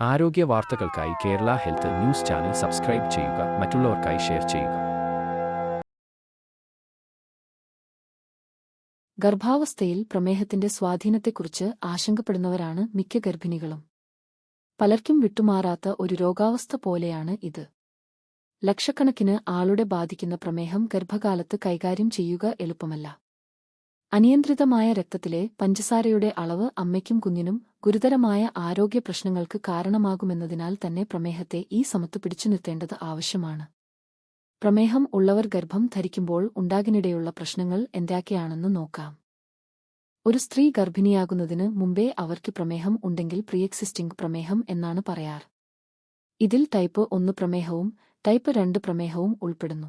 ആരോഗ്യ വാർത്തകൾക്കായി Kerala health news channel subscribe ചെയ്യുക. മറ്റുള്ളവർക്കായി ഷെയർ ചെയ്യുക. ഗർഭാവസ്ഥയിൽ പ്രമേഹത്തിന്റെ സ്വാധീനത്തെക്കുറിച്ച് ആശങ്കപ്പെടുന്നവരാണ് മിക്ക ഗർഭിണികളും. പലർക്കും വിട്ടുമാറാത്ത ഒരു രോഗാവസ്ഥ പോലെയാണ് ഇത്. ലക്ഷക്കണക്കിന് ആളുടെ ബാധിക്കുന്ന പ്രമേഹം ഗർഭകാലത്ത് കൈകാര്യം ചെയ്യുക എളുപ്പമല്ല. അനിയന്ത്രിതമായ രക്തത്തിലെ പഞ്ചസാരയുടെ അളവ് അമ്മയ്ക്കും കുഞ്ഞിനും ഗുരുതരമായ ആരോഗ്യ പ്രശ്നങ്ങൾക്ക് കാരണമാകുമെന്നതിനാൽ തന്നെ പ്രമേഹത്തെ ഈ സമത്ത് പിടിച്ചു നിർത്തേണ്ടത് ആവശ്യമാണ്. പ്രമേഹം ഉള്ളവർ ഗർഭം ധരിക്കുമ്പോൾ ഉണ്ടാകിനിടെയുള്ള പ്രശ്നങ്ങൾ എന്തൊക്കെയാണെന്ന് നോക്കാം. ഒരു സ്ത്രീ ഗർഭിണിയാകുന്നതിന് മുമ്പേ അവർക്ക് പ്രമേഹം ഉണ്ടെങ്കിൽ പ്രീഎക്സിസ്റ്റിംഗ് പ്രമേഹം എന്നാണ് പറയാർ. ഇതിൽ ടൈപ്പ് ഒന്ന് പ്രമേഹവും ടൈപ്പ് രണ്ട് പ്രമേഹവും ഉൾപ്പെടുന്നു.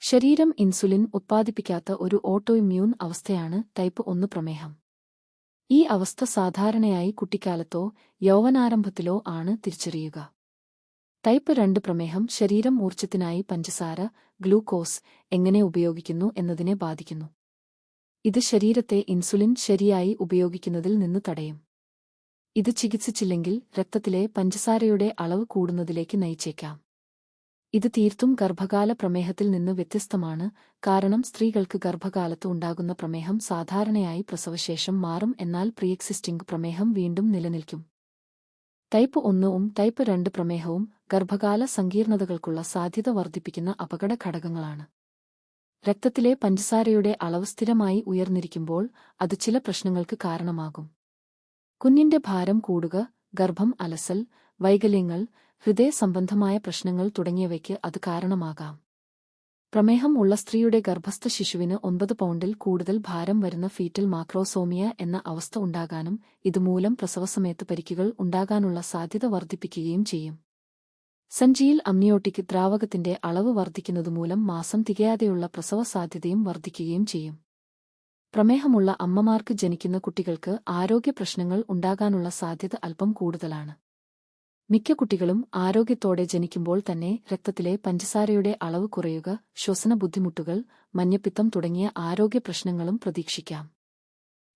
ശരീരം ഇൻസുലിൻ ഉത്പാദിപ്പിക്കാത്ത ഒരു ഓട്ടോഇമ്മ്യൂൺ അവസ്ഥയാണ് ടൈപ്പ് ഒന്ന് പ്രമേഹം. ഈ അവസ്ഥ സാധാരണയായി കുട്ടിക്കാലത്തോ യൗവനാരംഭത്തിലോ ആണ് തിരിച്ചറിയുക. ടൈപ്പ് രണ്ട് പ്രമേഹം ശരീരം ഊർജത്തിനായി പഞ്ചസാര ഗ്ലൂക്കോസ് എങ്ങനെ ഉപയോഗിക്കുന്നു എന്നതിനെ ബാധിക്കുന്നു. ഇത് ശരീരത്തെ ഇൻസുലിൻ ശരിയായി ഉപയോഗിക്കുന്നതിൽ നിന്ന് തടയും. ഇത് ചികിത്സിച്ചില്ലെങ്കിൽ രക്തത്തിലെ പഞ്ചസാരയുടെ അളവ് കൂടുന്നതിലേക്ക് നയിച്ചേക്കാം. ഇത് തീർത്തും ഗർഭകാല പ്രമേഹത്തിൽ നിന്ന് വ്യത്യസ്തമാണ്. കാരണം സ്ത്രീകൾക്ക് ഗർഭകാലത്ത് ഉണ്ടാകുന്ന പ്രമേഹം സാധാരണയായി പ്രസവശേഷം മാറും. എന്നാൽ പ്രീഎക്സിസ്റ്റിംഗ് പ്രമേഹം വീണ്ടും നിലനിൽക്കും. ടൈപ്പ് ഒന്നും ടൈപ്പ് രണ്ട് പ്രമേഹവും ഗർഭകാല സങ്കീർണതകൾക്കുള്ള സാധ്യത വർദ്ധിപ്പിക്കുന്ന അപകട ഘടകങ്ങളാണ്. രക്തത്തിലെ പഞ്ചസാരയുടെ അളവ് സ്ഥിരമായി ഉയർന്നിരിക്കുമ്പോൾ അത് ചില പ്രശ്നങ്ങൾക്ക് കാരണമാകും. കുഞ്ഞിന്റെ ഭാരം കൂടുക ഗർഭം അലസൽ വൈകല്യങ്ങൾ ഹൃദയ സംബന്ധമായ പ്രശ്നങ്ങൾ തുടങ്ങിയവയ്ക്ക് അത് കാരണമാകാം. പ്രമേഹം ഉള്ള സ്ത്രീയുടെ ഗർഭസ്ഥ ശിശുവിന് ഒൻപത് പൗണ്ടിൽ കൂടുതൽ ഭാരം വരുന്ന ഫീറ്റൽ മാക്രോസോമിയ എന്ന അവസ്ഥ ഉണ്ടാകാനും ഇതുമൂലം പ്രസവസമയത്ത് പരിക്കുകൾ ഉണ്ടാകാനുള്ള സാധ്യത വർദ്ധിപ്പിക്കുകയും ചെയ്യും. സഞ്ചിയിൽ അമ്നിയോട്ടിക് ദ്രാവകത്തിന്റെ അളവ് വർദ്ധിക്കുന്നതുമൂലം മാസം തികയാതെയുള്ള പ്രസവ സാധ്യതയും വർദ്ധിക്കുകയും ചെയ്യും. പ്രമേഹമുള്ള അമ്മമാർക്ക് ജനിക്കുന്ന കുട്ടികൾക്ക് ആരോഗ്യ പ്രശ്നങ്ങൾ ഉണ്ടാകാനുള്ള സാധ്യത അല്പം കൂടുതലാണ്. മിക്ക കുട്ടികളും ആരോഗ്യത്തോടെ ജനിക്കുമ്പോൾ തന്നെ രക്തത്തിലെ പഞ്ചസാരയുടെ അളവ് കുറയുക ശ്വസന ബുദ്ധിമുട്ടുകൾ മഞ്ഞപ്പിത്തം തുടങ്ങിയ ആരോഗ്യ പ്രശ്നങ്ങളും പ്രതീക്ഷിക്കാം.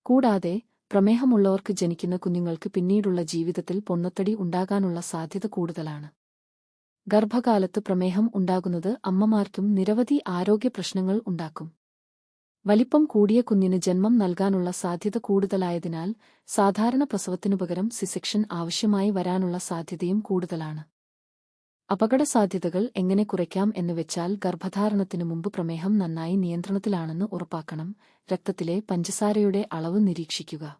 കൂടാതെ പ്രമേഹമുള്ളവർക്ക് ജനിക്കുന്ന കുഞ്ഞുങ്ങൾക്ക് പിന്നീടുള്ള ജീവിതത്തിൽ പൊണ്ണത്തടി ഉണ്ടാകാനുള്ള സാധ്യത കൂടുതലാണ്. ഗർഭകാലത്ത് പ്രമേഹം ഉണ്ടാകുന്നത് അമ്മമാർക്കും നിരവധി ആരോഗ്യ പ്രശ്നങ്ങൾ ഉണ്ടാക്കും. വലിപ്പം കൂടിയ കുഞ്ഞിന് ജന്മം നൽകാനുള്ള സാധ്യത കൂടുതലായതിനാൽ സാധാരണ പ്രസവത്തിനു പകരം സിസെക്ഷൻ ആവശ്യമായി വരാനുള്ള സാധ്യതയും കൂടുതലാണ്. അപകട സാധ്യതകൾ എങ്ങനെ കുറയ്ക്കാം എന്ന് വെച്ചാൽ ഗർഭധാരണത്തിനു മുമ്പ് പ്രമേഹം നന്നായി നിയന്ത്രണത്തിലാണെന്ന് ഉറപ്പാക്കണം. രക്തത്തിലെ പഞ്ചസാരയുടെ അളവ് നിരീക്ഷിക്കുക.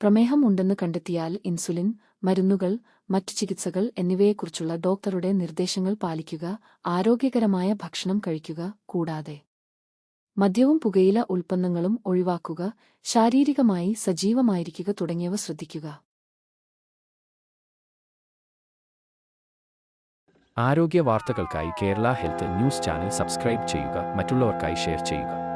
പ്രമേഹം ഉണ്ടെന്ന് കണ്ടെത്തിയാൽ ഇൻസുലിൻ മരുന്നുകൾ മറ്റു ചികിത്സകൾ എന്നിവയെക്കുറിച്ചുള്ള ഡോക്ടറുടെ നിർദ്ദേശങ്ങൾ പാലിക്കുക ആരോഗ്യകരമായ ഭക്ഷണം കഴിക്കുക കൂടാതെ മദ്യവും പുകയില ഉൽപ്പന്നങ്ങളും ഒഴിവാക്കുക ശാരീരികമായി സജീവമായിരിക്കുക തുടങ്ങിയവ ശ്രദ്ധിക്കുക. ആരോഗ്യ വാർത്തകൾക്കായി Kerala health news channel subscribe ചെയ്യുക മറ്റുള്ളവർക്കായി ഷെയർ ചെയ്യുക.